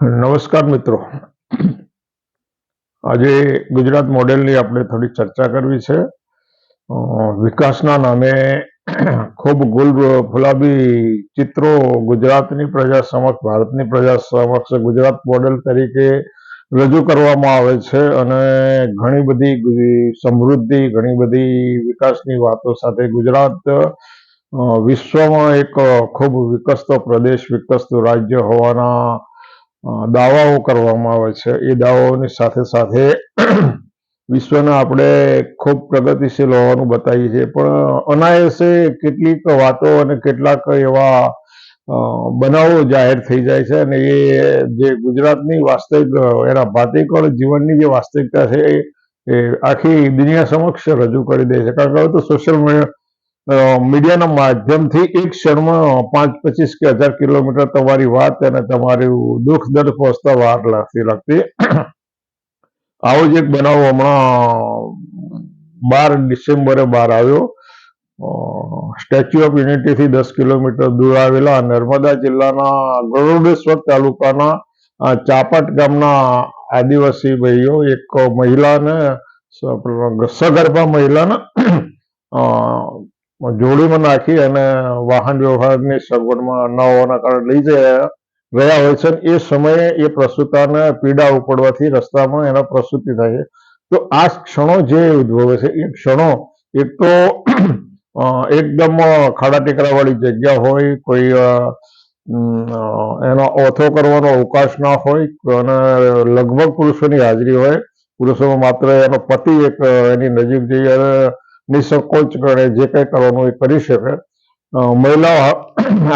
નમસ્કાર મિત્રો. આજે ગુજરાત મોડેલની આપણે થોડી ચર્ચા કરવી છે. વિકાસના નામે ખૂબ ગુલ ફુલાબી ચિત્રો ગુજરાતની પ્રજા સમક્ષ, ભારતની પ્રજા સમક્ષ ગુજરાત મોડેલ તરીકે રજૂ કરવામાં આવે છે અને ઘણી બધી સમૃદ્ધિ, ઘણી બધી વિકાસની વાતો સાથે ગુજરાત વિશ્વમાં એક ખૂબ વિકસતો પ્રદેશ, વિકસતું રાજ્ય હોવાના દાવાઓ કરવામાં આવે છે. એ દાવાઓની સાથે સાથે વિશ્વના આપણે ખૂબ પ્રગતિશીલ હોવાનું બતાવીએ છીએ. પણ અનાયાસે કેટલીક વાતો અને કેટલાક એવા બનાવો જાહેર થઈ જાય છે અને એ જે ગુજરાતની વાસ્તવિક, એના ભાતિકળ જીવનની જે વાસ્તવિકતા છે એ આખી દુનિયા સમક્ષ રજૂ કરી દે છે. કારણ કે હવે તો સોશિયલ મીડિયાના માધ્યમથી એક ક્ષણમાં પાંચ પચીસ કે હજાર કિલોમીટર તમારી વાત અને તમારું દુઃખ દર્દ પહોંચતા વાર લાગતી લાગતી. આવો જ એક બનાવ હમણાં બાર ડિસેમ્બરે બહાર આવ્યો. સ્ટેચ્યુ ઓફ યુનિટીથી દસ કિલોમીટર દૂર આવેલા નર્મદા જિલ્લાના ગરુડેશ્વર તાલુકાના ચાપટ ગામના આદિવાસી ભાઈઓ, એક મહિલાને સગર્ભા મહિલાને જોડીમાં નાખી અને વાહન વ્યવહારની સગવડમાં ન હોવાના કારણે લઈ જયા. ગયા હોય છે એ સમયે એ પ્રસૂતાને પીડા ઉપડવાથી રસ્તામાં એના પ્રસૂતિ થાય છે. તો આ ક્ષણો જે ઉદ્ભવે છે, એ ક્ષણો એક તો એકદમ ખાડા ટેકરાવાળી જગ્યા હોય, કોઈ એનો ઓથો કરવાનો અવકાશ ના હોય, અને લગભગ પુરુષોની હાજરી હોય. પુરુષોમાં માત્ર એનો પતિ એક એની નજીક જઈ અને નિસંકોચ કરે, જે કંઈ કરવાનું એ કરી શકે. મહિલાઓ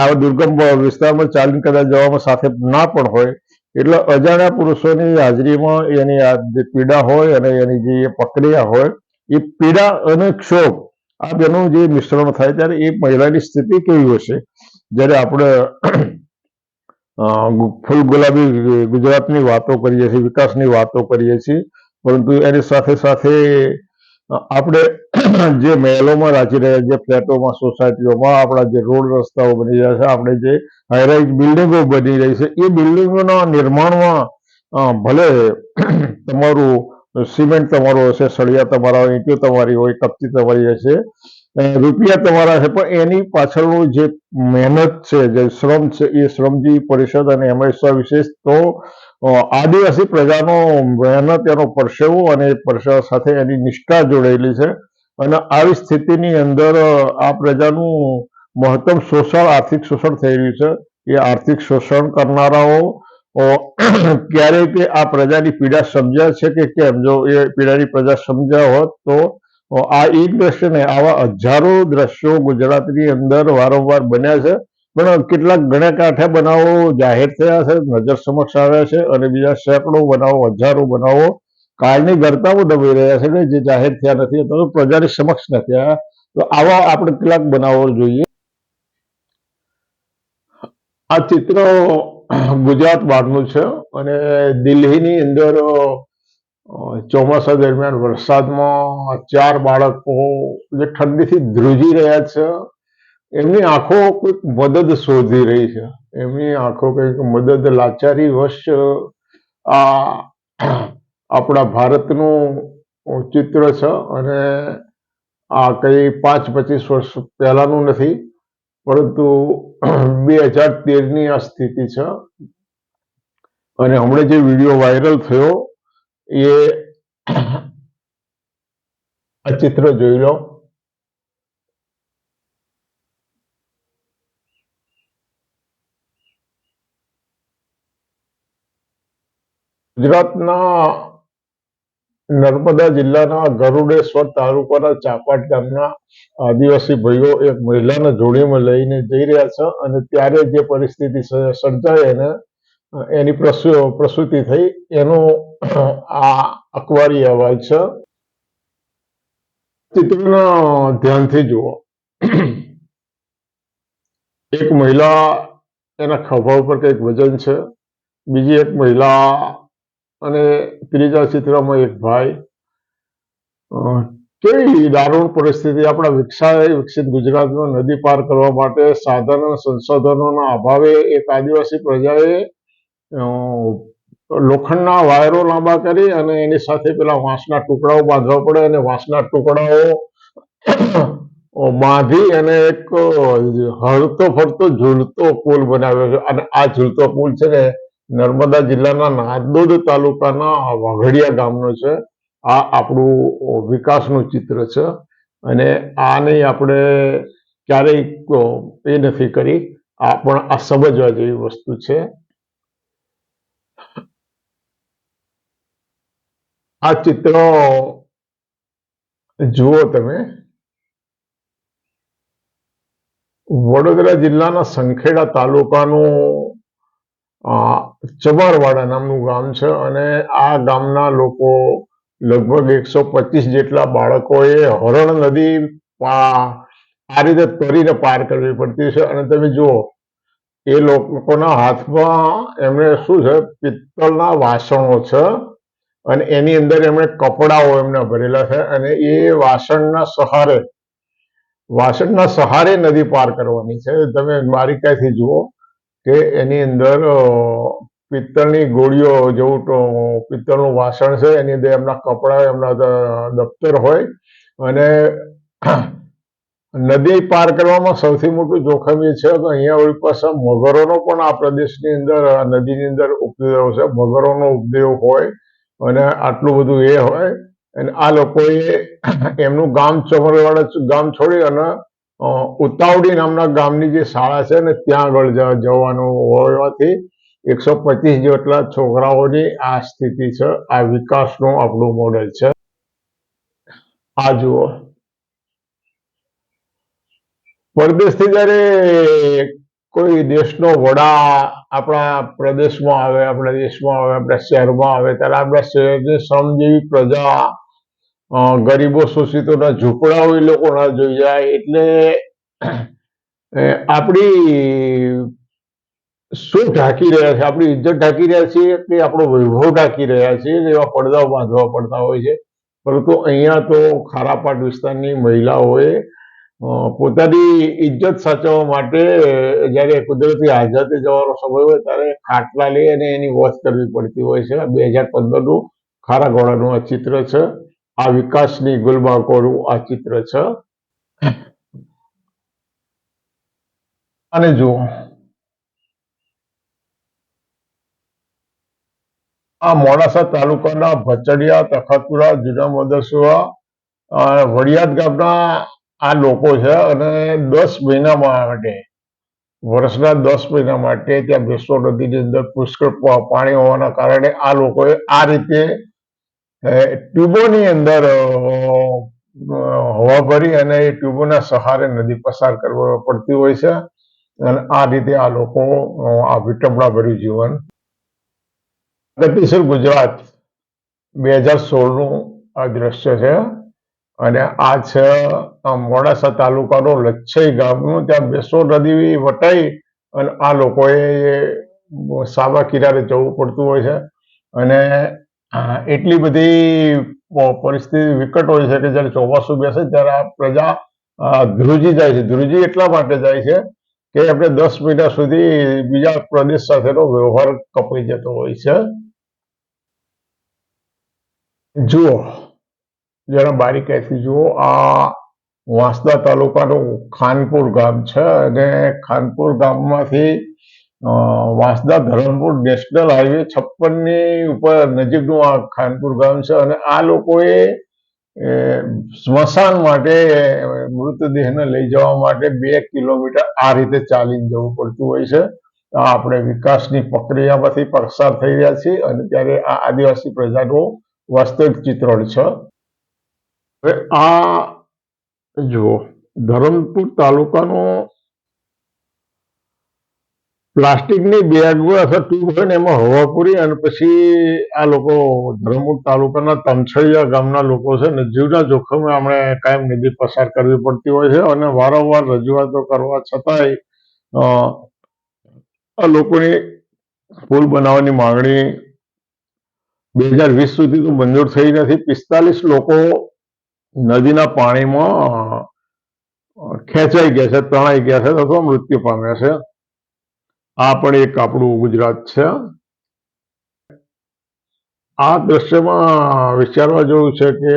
આ દુર્ગમ વિસ્તારમાં ચાલીને કદાચ જવામાં સાથે ના પણ હોય. એટલે અજાણ્યા પુરુષોની હાજરીમાં એની આ જે પીડા હોય અને એની જે પ્રક્રિયા હોય, એ પીડા અને ક્ષોભ, આ બેનું જે મિશ્રણ થાય ત્યારે એ મહિલાની સ્થિતિ કેવી હશે? જ્યારે આપણે ફૂલ ગુલાબી ગુજરાતની વાતો કરીએ છીએ, વિકાસની વાતો કરીએ છીએ, પરંતુ એની સાથે સાથે આપણે જે મહેલોમાં રાખી રહ્યા જે ફ્લેટોમાં, સોસાયટીઓમાં, આપણા જે રોડ રસ્તાઓ બની રહ્યા છે, આપણે જે હાઈરાઈઝ બિલ્ડિંગો બની રહી છે, એ બિલ્ડિંગોના નિર્માણમાં ભલે તમારું સિમેન્ટ તમારું હશે, સળિયા તમારા હોય, ઈંટો તમારી હોય, કપચી તમારી હશે રૂપિયા તમારા છે પણ એની પાછળનું જે મહેનત છે, જે શ્રમ છે, એ શ્રમજીવી પરિષદ અને એમાં વિશેષ તો આદિવાસી પ્રજાનો મહેનત એનો પરસેવો અને પરસેવા સાથે એની નિષ્ઠા જોડાયેલી છે. અને આવી સ્થિતિની અંદર આ પ્રજાનું મહત્તમ શોષણ આર્થિક શોષણ થઈ રહ્યું છે. એ આર્થિક શોષણ કરનારાઓ અ, ક્યારેય કે આ પ્રજાની પીડા સમજ્યા છે કે કેમ? જો એ પીડાની પ્રજા સમજ્યા હોત તો આ એક દ્રશ્ય આવા હજારો દ્રશ્યો ગુજરાતની અંદર વારંવાર બન્યા છે. પણ કેટલાક ઘણા કાંઠે બનાવો જાહેર થયા છે, નજર સમક્ષ આવ્યા છે અને બીજા સેંકડો બનાવો, હજારો બનાવો કાળની ગરતાઓ દબાઈ રહ્યા છે જે જાહેર થયા નથી, અથવા પ્રજાની સમક્ષ નથી આવ્યા તો આવા આપણે કેટલાક બનાવો જોઈએ. આ ચિત્ર ગુજરાત બહારનું છે અને દિલ્હીની અંદર ચોમાસા દરમિયાન વરસાદમાં ચાર બાળકો, જે ઠંડીથી ધ્રુજી રહ્યા છે. એમની આંખો કોઈક મદદ શોધી રહી છે. એમની આંખો કંઈક મદદ લાચારી વશ, આ, આપણા ભારતનું ચિત્ર છે અને આ કઈ પાંચ પચીસ વર્ષ પહેલાનું નથી, પરંતુ બે હજાર તેરની આ સ્થિતિ છે. અને હમણાં જે વીડિયો વાયરલ થયો, એ આ ચિત્ર જોઈ લો. ગુજરાતના નર્મદા જિલ્લાના ગરુડેશ્વર તાલુકાના ચાપાટ ગામના આદિવાસી ભાઈઓ એક મહિલાને જોડીમાં લઈને જઈ રહ્યા છે અને ત્યારે જે પરિસ્થિતિ સર્જાય એને એની પ્રસુ, પ્રસૂતિ થઈ, એનો આ અખબારી અહેવાલ છે. ચિત્રને ધ્યાનથી જુઓ. એક મહિલા એના ખભા ઉપર કંઈક વજન છે. બીજી એક મહિલા અને ત્રીજા ચિત્રમાં એક ભાઈ કેવી દારૂણ પરિસ્થિતિ આપણા વિકસાય વિકસિત ગુજરાતમાં નદી પાર કરવા માટે સાધન સંસાધનોના અભાવે એક આદિવાસી પ્રજાએ લોખંડના વાયરો લાંબા કરી અને એની સાથે પેલા વાંસના ટુકડાઓ બાંધવા પડે અને વાંસના ટુકડાઓ બાંધી અને એક હળતો ફરતો ઝૂલતો પુલ બનાવ્યો. છે અને આ ઝૂલતો પુલ છે ને નર્મદા જિલ્લાના નાંદોદ તાલુકાના વાઘડિયા ગામનો છે. આ આપણું વિકાસનું ચિત્ર છે અને આની આપણે ક્યારેય એ નથી કરી. આ પણ આ સમજવા જેવી વસ્તુ છે. આ ચિત્ર જુઓ તમે. વડોદરા જિલ્લાના સંખેડા તાલુકાનું અ, ચમારવાડા નામનું ગામ છે અને આ ગામના લોકો લગભગ એકસો પચીસ જેટલા બાળકોએ હરણ નદી આ રીતે તરીને પાર કરવી પડતી છે. અને તમે જુઓ એ લોકોના હાથમાં એમણે શું છે? પિત્તળના વાસણો છે અને એની અંદર એમણે કપડાઓ એમના ભરેલા છે અને એ વાસણના સહારે વાસણના સહારે નદી પાર કરવાની છે. તમે મારી ક્યાંથી જુઓ કે એની અંદર પિત્તળની ગોળીઓ જેવું પિત્તળનું વાસણ છે, એની અંદર એમના કપડા, એમના દફતર હોય અને નદી પાર કરવામાં સૌથી મોટું જોખમ એ છે કે અહીંયા પાસે મગરોનો પણ આ પ્રદેશની અંદર નદીની અંદર ઉપદ્રવ છે. મગરોનો ઉપદ્રવ હોય અને આટલું બધું એ હોય અને આ લોકોએ એમનું ગામ ચમરવાડા ગામ છોડી અને ઉતાવડી નામના ગામની જે શાળા છે ને ત્યાં આગળ જવાનું હોવાથી એકસો પચીસ જેટલા છોકરાઓની આ સ્થિતિ છે, આ વિકાસનું આપણું મોડેલ છે. આ જુઓ. પરદેશથી જ્યારે કોઈ દેશનો વડા આપણા પ્રદેશમાં આવે, આપણા દેશમાં આવે, આપણા શહેરમાં આવે, ત્યારે આપણા શહેરની શ્રમજીવી પ્રજા ગરીબો શોષિતોના ઝૂંપડાઓ એ લોકો ના જોઈ જાય. એટલે આપણી શું ઢાંકી રહ્યા છે? આપણી ઇજ્જત ઢાંકી રહ્યા છીએ કે આપણો વૈભવ ઢાંકી રહ્યા છીએ એવા પડદાઓ બાંધવા પડતા હોય છે? પરંતુ અહીંયા તો ખારાપાટ વિસ્તારની મહિલાઓએ પોતાની ઇજ્જત સાચવવા માટે જ્યારે કુદરતી આઝાદી જવાનો સમય હોય ત્યારે ખાટલા લઈ અને એની વોચ કરવી પડતી હોય છે. બે હજાર પંદરનું ખારા ઘોડાનું આ ચિત્ર છે. આ વિકાસની ગુલબાકોનું આ ચિત્ર છે. અને જુઓ આ મોડાસા તાલુકાના ભચડિયા તખતપુરા જુના મદરસુઆ અ, વડિયાદ ગામના આ લોકો છે અને દસ મહિના માટે વર્ષના દસ મહિના માટે ત્યાં બેસો નદીની અંદર પુષ્કળ પાણી હોવાના કારણે આ લોકોએ આ રીતે ટ્યુબોની અંદર હવા ભરી અને એ ટ્યુબોના સહારે નદી પસાર કરવા પડતી હોય છે અને આ રીતે આ લોકો આ વિટંબણાભર્યું જીવન ગતિશીલ ગુજરાત બે હજાર સોળનું આ દ્રશ્ય છે. અને આ છે મોડાસા તાલુકાનું લચ્છઈ ગામનું, ત્યાં બેસો નદી વટાઈ અને આ લોકોએ સાબા કિનારે જવું પડતું હોય છે. અને એટલી બધી પરિસ્થિતિ વિકટ હોય છે કે જ્યારે ચોમાસું બેસે ત્યારે આ પ્રજા ધ્રુજી જાય છે. ધ્રુજી એટલા માટે જાય છે કે આપણે દસ મહિના સુધી બીજા પ્રદેશ સાથેનો વ્યવહાર કપાઈ જતો હોય છે. જુઓ જરા બારીકાઈથી જુઓ, આ વાંસદા તાલુકાનું ખાનપુર ગામ છે અને ખાનપુર ગામમાંથી વાંસદા ધરમપુર નેશનલ હાઈવે છપ્પનની ઉપર નજીકનું આ ખાનપુર ગામ છે અને આ લોકોએ સ્મશાન માટે મૃતદેહને લઈ જવા માટે બે કિલોમીટર આ રીતે ચાલીને જવું પડતું હોય છે. આપણે વિકાસની પ્રક્રિયામાંથી પસાર થઈ રહ્યા છીએ અને ત્યારે આ આદિવાસી પ્રજાનું વાસ્તવિક ચિત્રણ છે. હવે આ જુઓ, ધરમપુર તાલુકાનો પ્લાસ્ટિકની બેગો અથવા ટ્યુબ હોય ને એમાં હવા પૂરી અને પછી આ લોકો ધરમપુર તાલુકાના તમછડિયા ગામના લોકો છે ને જીવના જોખમે આપણે કાયમ નદી પસાર કરવી પડતી હોય છે અને વારંવાર રજૂઆતો કરવા છતાંય આ લોકોની પુલ બનાવવાની માંગણી બે હજાર વીસ સુધી તો મંજૂર થઈ નથી. પિસ્તાલીસ લોકો નદીના પાણીમાં ખેંચાઈ ગયા છે, તણાઈ ગયા છે અથવા મૃત્યુ પામ્યા છે. આ પણ એક આપણું ગુજરાત છે. આ દ્રશ્યમાં વિચારવા જેવું છે કે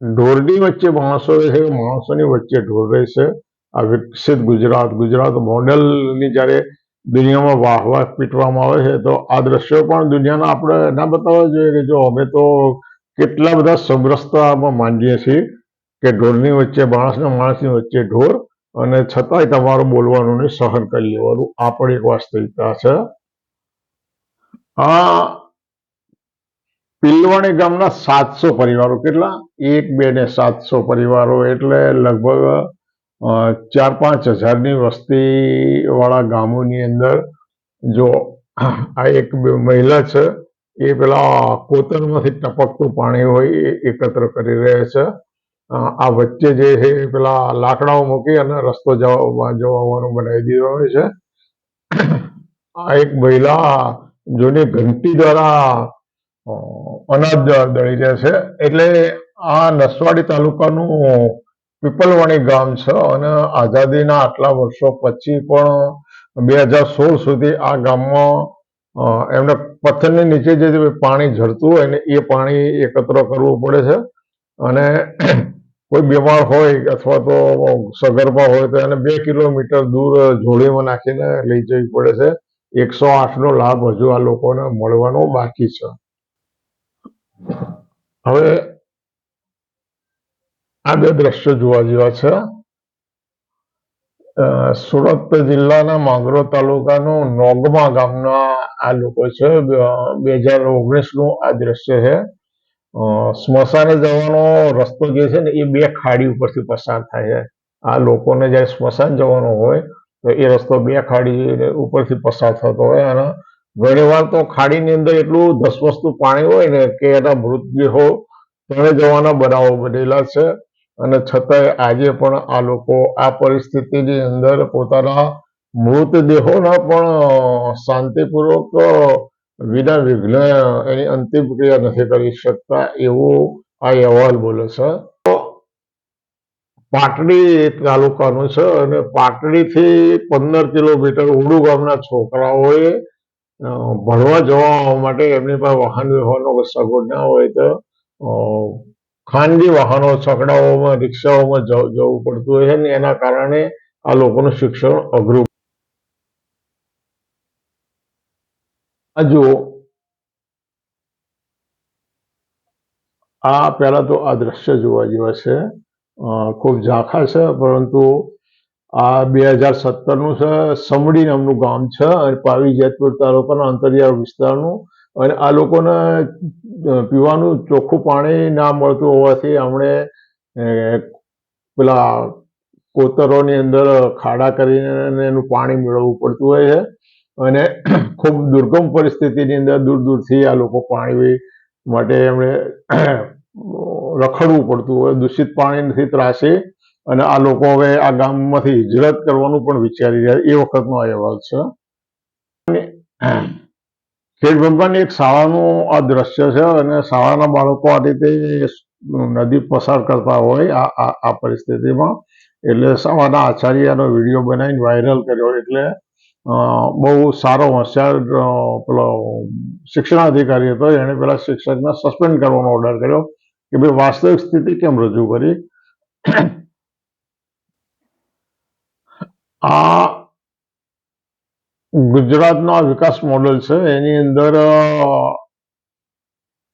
ઢોરની વચ્ચે માણસો રહે છે, માણસોની વચ્ચે ઢોર રહે છે. આ વિકસિત ગુજરાત ગુજરાત મોડેલની જ્યારે દુનિયામાં વાહ વાહ પીટવામાં આવે છે, તો આ દ્રશ્યો પણ દુનિયાના આપણે ના બતાવવા જોઈએ કે જો અમે તો કેટલા બધા સમરસતામાં માંડીએ છીએ કે ઢોરની વચ્ચે માણસ ને માણસની વચ્ચે ઢોર અને છતાંય તમારું બોલવાનું ને સહન કરી લેવાનું. આ પણ એક વાસ્તવિકતા છે. આ પિલવાણી ગામના સાતસો પરિવારો, કેટલા? એક, બે ને સાતસો પરિવારો એટલે લગભગ ચાર પાંચ હજારની વસ્તીવાળા ગામોની અંદર જો આ એક મહિલા છે, એ પેલા કોતરમાંથી ટપકતું પાણી હોય એ એકત્ર કરી રહ્યા છે. આ વચ્ચે જે છે એ પેલા લાકડાઓ મૂકી અને રસ્તો જવા જવાનો બનાવી દીધો હોય છે. આ એક મહિલા જૂની ઘંટી દ્વારા અનાજ દળી રહ્યા છે. એટલે આ નસવાડી તાલુકાનું પીપલવાણી ગામ છે અને આઝાદીના આટલા વર્ષો પછી પણ બે હજાર સોળ સુધી આ ગામમાં એમને પથ્થરની નીચે જે પાણી ઝરતું હોય ને એ પાણી એકત્ર કરવું પડે છે. અને કોઈ બીમાર હોય અથવા તો સગર્ભા હોય તો એને બે કિલોમીટર દૂર જોડીમાં નાખીને લઈ જવી પડે છે. એકસો આઠ નો લાભ હજુ આ લોકોને મળવાનો બાકી છે. હવે આ બે દ્રશ્યો જોવા જેવા છે. સુરત જિલ્લાના માંગરો તાલુકાનો નોગમા ગામના આ લોકો છે. બે હજાર ઓગણીસનું આ દ્રશ્ય છે. સ્મશાને જવાનો રસ્તો જે છે ને એ બે ખાડી ઉપરથી પસાર થાય છે. આ લોકોને જ્યારે સ્મશાન જવાનું હોય તો એ રસ્તો બે ખાડી ઉપરથી પસાર થતો હોય અને ઘણી વાર તો ખાડીની અંદર એટલું ધસમસતું પાણી હોય ને કે એના મૃતદેહો તણે જવાના બનાવો બનેલા છે. અને છતાંય આજે પણ આ લોકો આ પરિસ્થિતિની અંદર પોતાના મૃતદેહોના પણ શાંતિપૂર્વક વિના વિઘ્ન એની અંતિમ ક્રિયા નથી કરી શકતા એવો આ અહેવાલ બોલે છે. પાટડી તાલુકાનું છે અને પાટડીથી પંદર કિલોમીટર ઉડુ ગામના છોકરાઓએ ભણવા જવા માટે એમની પાસે વાહન વ્યવહારનો સગવડ ના હોય તો ખાનગી વાહનો, છકડાઓમાં, રિક્ષાઓમાં જવું પડતું હોય છે ને એના કારણે આ લોકોનું શિક્ષણ અઘરું આ જુઓ. આ પહેલા તો આ દ્રશ્ય જોવા જેવા છે. ખૂબ ઝાંખા છે, પરંતુ આ બે હજાર સત્તરનું છે. સમડી નામનું ગામ છે અને પાવી જેતપુર તાલુકાના અંતરિયાળ વિસ્તારનું અને આ લોકોને પીવાનું ચોખ્ખું પાણી ના મળતું હોવાથી અમને પેલા કોતરોની અંદર ખાડા કરીને એનું પાણી મેળવવું પડતું હોય છે. અને ખૂબ દુર્ગમ પરિસ્થિતિની અંદર દૂર દૂરથી આ લોકો પાણી માટે એમણે રખડવું પડતું હોય. દૂષિત પાણીથી ત્રાસી અને આ લોકો હવે આ ગામમાંથી હિજરત કરવાનું પણ વિચારી રહ્યા એ વખતનો અહેવાલ છે. અને ભગવાન એક શાળાનું આ દ્રશ્ય છે અને શાળાના બાળકો આ રીતે નદી પસાર કરતા હોય આ આ પરિસ્થિતિમાં. એટલે શાળાના આચાર્યનો વીડિયો બનાવીને વાયરલ કર્યો એટલે બહુ સારો હોશિયાર પેલો પેલો શિક્ષણાધિકારી હતો. એણે પેલા શિક્ષકને સસ્પેન્ડ કરવાનો ઓર્ડર કર્યો કે ભાઈ વાસ્તવિક સ્થિતિ કેમ રજૂ કરી? આ ગુજરાતનો આ વિકાસ મોડલ છે, એની અંદર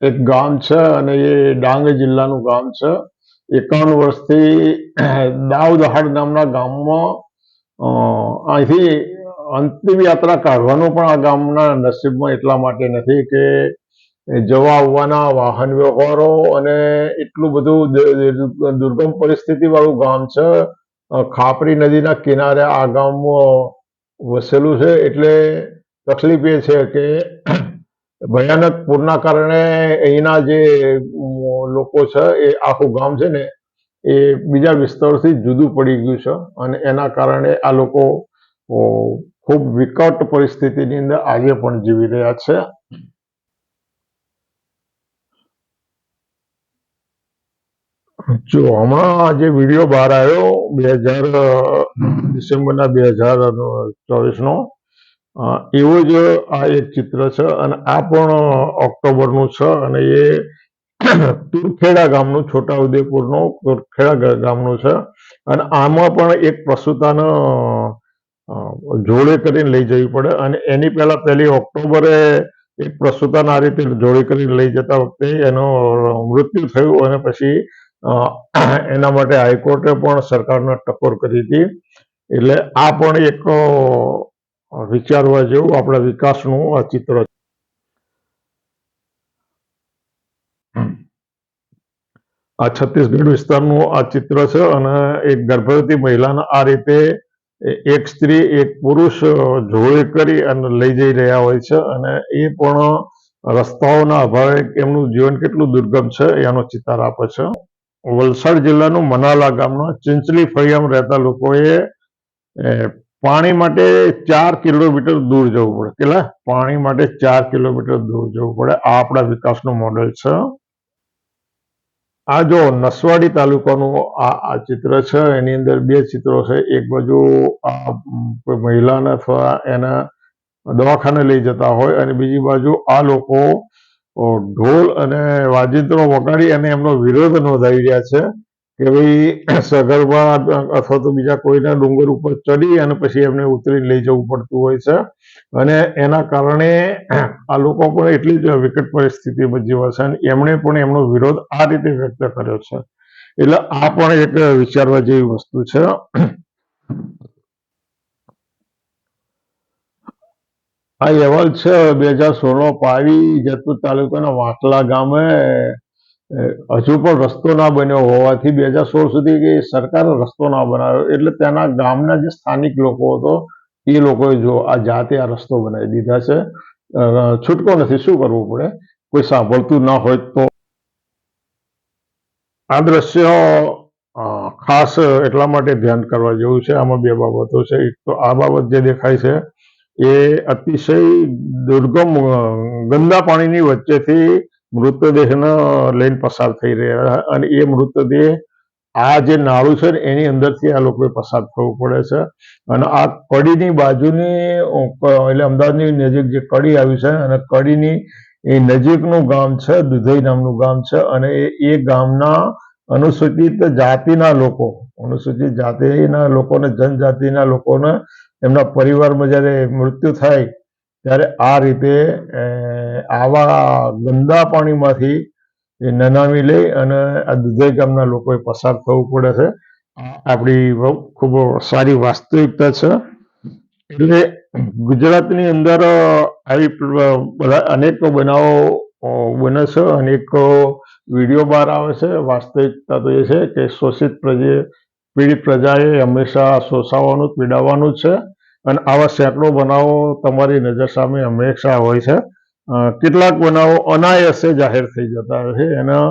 એક ગામ છે અને એ ડાંગ જિલ્લાનું ગામ છે. એકાવન વર્ષથી દાવ દહાડ નામના ગામમાં અહીંથી અંતિમ યાત્રા કાઢવાનું પણ આ ગામના નસીબમાં એટલા માટે નથી કે જવા આવવાના વાહન વ્યવહારો અને એટલું બધું દુર્ગમ પરિસ્થિતિવાળું ગામ છે. ખાપરી નદીના કિનારે આ ગામ વસેલું છે એટલે તકલીફ એ છે કે ભયાનક પૂરના કારણે અહીંના જે લોકો છે, એ આખું ગામ છે ને, એ બીજા વિસ્તારથી જુદું પડી ગયું છે અને એના કારણે આ લોકો ખૂબ વિકટ પરિસ્થિતિની અંદર આજે પણ જીવી રહ્યા છે. જો હમણાં જે વીડિયો બહાર આવ્યો, બે હજાર ડિસેમ્બરના બે હજાર ચોવીસનો એવું જ આ એક ચિત્ર છે અને આ પણ ઓક્ટોબરનું છે અને એ તુરખેડા ગામનું, છોટાઉદેપુરનું તુરખેડા ગામનું છે અને આમાં પણ એક પ્રસૂતાનો જોડે કરીને લઈ જવી પડે અને એની પહેલા પહેલી ઓક્ટોબરે એક પ્રસૂતાને આ રીતે જોડે કરીને લઈ જતા વખતે એનું મૃત્યુ થયું અને પછી એના માટે હાઈકોર્ટે પણ સરકારને ટકોર કરી હતી એટલે આ પણ એક વિચારવા જેવું આપણા વિકાસનું આ ચિત્ર. આ છત્તીસગઢ વિસ્તારનું આ ચિત્ર છે અને એક ગર્ભવતી મહિલાને આ રીતે એક સ્ત્રી, એક પુરુષ જોડે કરી અને લઈ જઈ રહ્યા હોય છે અને એ પણ રસ્તાઓના અભાવે એમનું જીવન કેટલું દુર્ગમ છે એનો ચિતાર આપે છે વલસાડ જિલ્લાનું મનાલા ગામના ચિંચલી ફળિયામાં રહેતા લોકોએ પાણી માટે ચાર કિલોમીટર દૂર જવું પડે. કેટલા? પાણી માટે ચાર કિલોમીટર દૂર જવું પડે. આ આપણા વિકાસનું મોડેલ છે. આ જો નસવાડી તાલુકાનું આ આ ચિત્ર છે, એની અંદર બે ચિત્રો છે. એક બાજુ આ મહિલાને અથવા એના દવાખાને લઈ જતા હોય અને બીજી બાજુ આ લોકો ઢોલ અને વાજિંત્રો વગાડી અને એમનો વિરોધ નોંધાવી રહ્યા છે કે ભાઈ, સગર્ભા અથવા તો બીજા કોઈના ડુંગર ઉપર ચડી અને પછી એમને ઉતરી લઈ જવું પડતું હોય છે. અને એના કારણે આ લોકો પણ એટલી જ વિકટ પરિસ્થિતિમાં જીવે છે અને એમણે પણ એમનો વિરોધ આ રીતે વ્યક્ત કર્યો છે. એટલે આ પણ એક વિચારવા જેવી વસ્તુ છે. આ અહેવાલ છે બે હજાર સોળનો પાવી જતપુર તાલુકાના વાંકલા ગામે હજુ પણ રસ્તો ના બન્યો હોવાથી બે હજાર સોળ સુધી કે સરકારે રસ્તો ના બનાવ્યો. એટલે તેના ગામના જે સ્થાનિક લોકો હતો, એ લોકોએ જો આ જાતે આ રસ્તો બનાવી દીધા છે. છૂટકો નથી. શું કરવું પડે? કોઈ સાંભળતું ના હોય તો. આ દ્રશ્ય ખાસ એટલા માટે ધ્યાન કરવા જેવું છે. આમાં બે બાબતો છે. એક તો આ બાબત જે દેખાય છે એ અતિશય દુર્ગમ ગંદા પાણીની વચ્ચેથી મૃતદેહને લઈને પસાર થઈ રહ્યા અને એ મૃતદેહ આ જે નાળું છે ને, એની અંદરથી આ લોકોએ પસાર થવું પડે છે. અને આ કડીની બાજુની એટલે અમદાવાદની નજીક જે કડી આવી છે, અને કડીની એ નજીકનું ગામ છે, દુધઈ નામનું ગામ છે, અને એ- ગામના અનુસૂચિત જાતિના લોકો, અનુસૂચિત જાતિના લોકોને, જનજાતિના લોકોને એમના પરિવારમાં જ્યારે મૃત્યુ થાય, ત્યારે આ રીતે આવા ગંદા પાણીમાંથી એ નનામી લઈ અને આ દુધઈ ગામના લોકોએ પસાર થવું પડે છે. આપણી ખૂબ સારી વાસ્તવિકતા છે. એટલે ગુજરાતની અંદર આવી બધા અનેક બનાવો બને છે. અનેક વીડિયો બહાર આવે છે. વાસ્તવિકતા તો એ છે કે શોષિત પ્રજે પીડિત પ્રજાએ હંમેશા શોષાવાનું પીડાવવાનું જ છે. અને આવા સેંકડો બનાવો તમારી નજર સામે હંમેશા હોય છે. કેટલાક બનાવો અનાયસે જાહેર થઈ જતા હોય છે. એના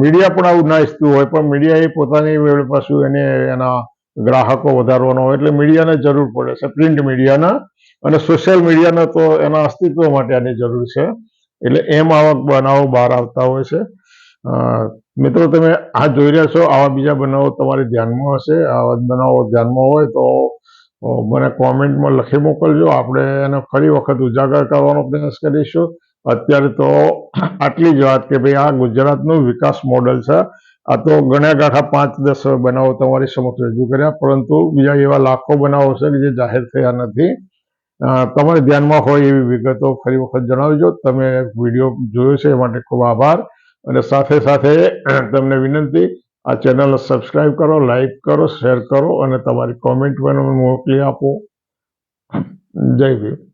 મીડિયા પણ આવું ના ઈચ્છતું હોય, પણ મીડિયાએ પોતાની વેળ પાછું એને, એના ગ્રાહકો વધારવાનો હોય એટલે મીડિયાને જરૂર પડે છે. પ્રિન્ટ મીડિયાના અને સોશિયલ મીડિયાને તો એના અસ્તિત્વ માટે આની જરૂર છે. એટલે એમ આવા બનાવો બહાર આવતા હોય છે. મિત્રો તમે આ જોઈ રહ્યા છો, આવા બીજા બનાવો તમારે ધ્યાનમાં હશે. આવા બનાવો ધ્યાનમાં હોય તો મને કોમેન્ટમાં લખી મોકલજો. આપણે એને ફરી વખત ઉજાગર કરવાનો પ્રયાસ કરીશું. અત્યારે તો આટલી જ વાત કે ભાઈ, આ ગુજરાતનું વિકાસ મોડલ છે. આ તો ગણ્યા ગાંઠા પાંચ દસ બનાવો તમારી સમક્ષ રજૂ કર્યા, પરંતુ બીજા એવા લાખો બનાવો છે કે જે જાહેર થયા નથી. તમારે ધ્યાનમાં હોય એવી વિગતો ફરી વખત જણાવજો. તમે વીડિયો જોયો છે એ માટે ખૂબ આભાર. અને સાથે સાથે તમને વિનંતી આ ચેનલને સબસ્ક્રાઈબ કરો લાઈક કરો શેર કરો અને તમારી કોમેન્ટ મને મોકલી આપો. જય ભીમ.